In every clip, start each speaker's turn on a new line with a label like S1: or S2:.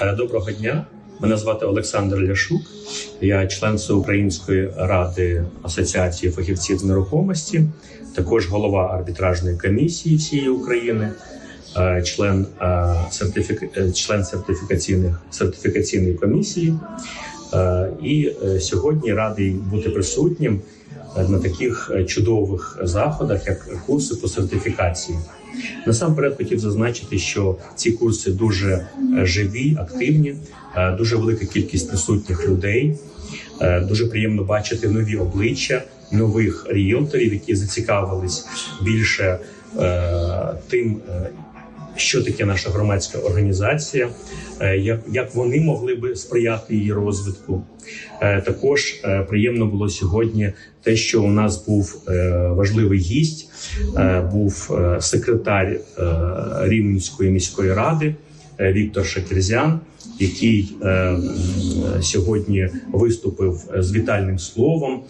S1: Доброго дня. Мене звати Олександр Ляшук. Я член Всеукраїнської ради асоціації фахівців з нерухомості, також голова арбітражної комісії всієї України, член, сертифіка... член сертифікаційних сертифікаційної комісії. І е, сьогодні радий бути присутнім на таких е, чудових заходах, як курси по сертифікації. Насамперед хотів зазначити, що ці курси дуже е, живі, активні, е, дуже велика кількість присутніх людей. Е, Дуже приємно бачити нові обличчя нових ріелторів, які зацікавились більше е, тим, е, що таке наша громадська організація, е, як, вони могли би сприяти її розвитку. Е, Також е, приємно було сьогодні те, що у нас був важливий гість, був секретар Рівненської міської ради Віктор Шакірзян, який е, сьогодні виступив з вітальним словом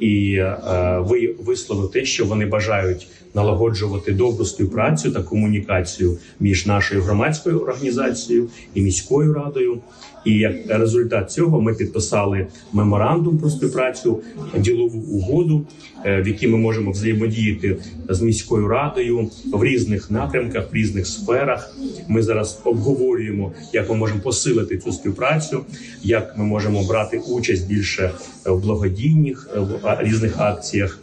S1: і е, ви висловив те, що вони бажають налагоджувати добру співпрацю та комунікацію між нашою громадською організацією і міською радою. І як результат цього ми підписали меморандум про співпрацю, ділову угоду, е, в якій ми можемо взаємодіяти з міською радою в різних напрямках, в різних сферах. Ми зараз обговорюємо, як ми можемо посилити цю співпрацю, як ми можемо брати участь більше в благодійних е, в різних акціях.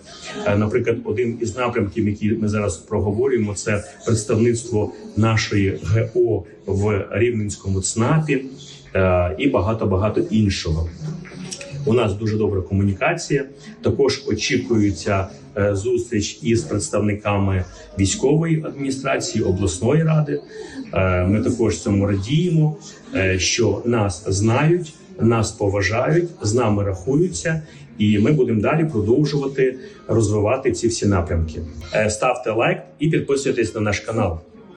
S1: Е, Наприклад, один із напрямків, які ми зараз проговорюємо, це представництво нашої ГО в Рівненському ЦНАПі е, і багато багато іншого. У нас дуже добра комунікація. Також очікується е, зустріч із представниками військової адміністрації обласної ради. Е, Ми також цьому радіємо, е, що нас знають, нас поважають, з нами рахуються, і ми будемо далі продовжувати розвивати ці всі напрямки. Ставте лайк і підписуйтесь на наш канал.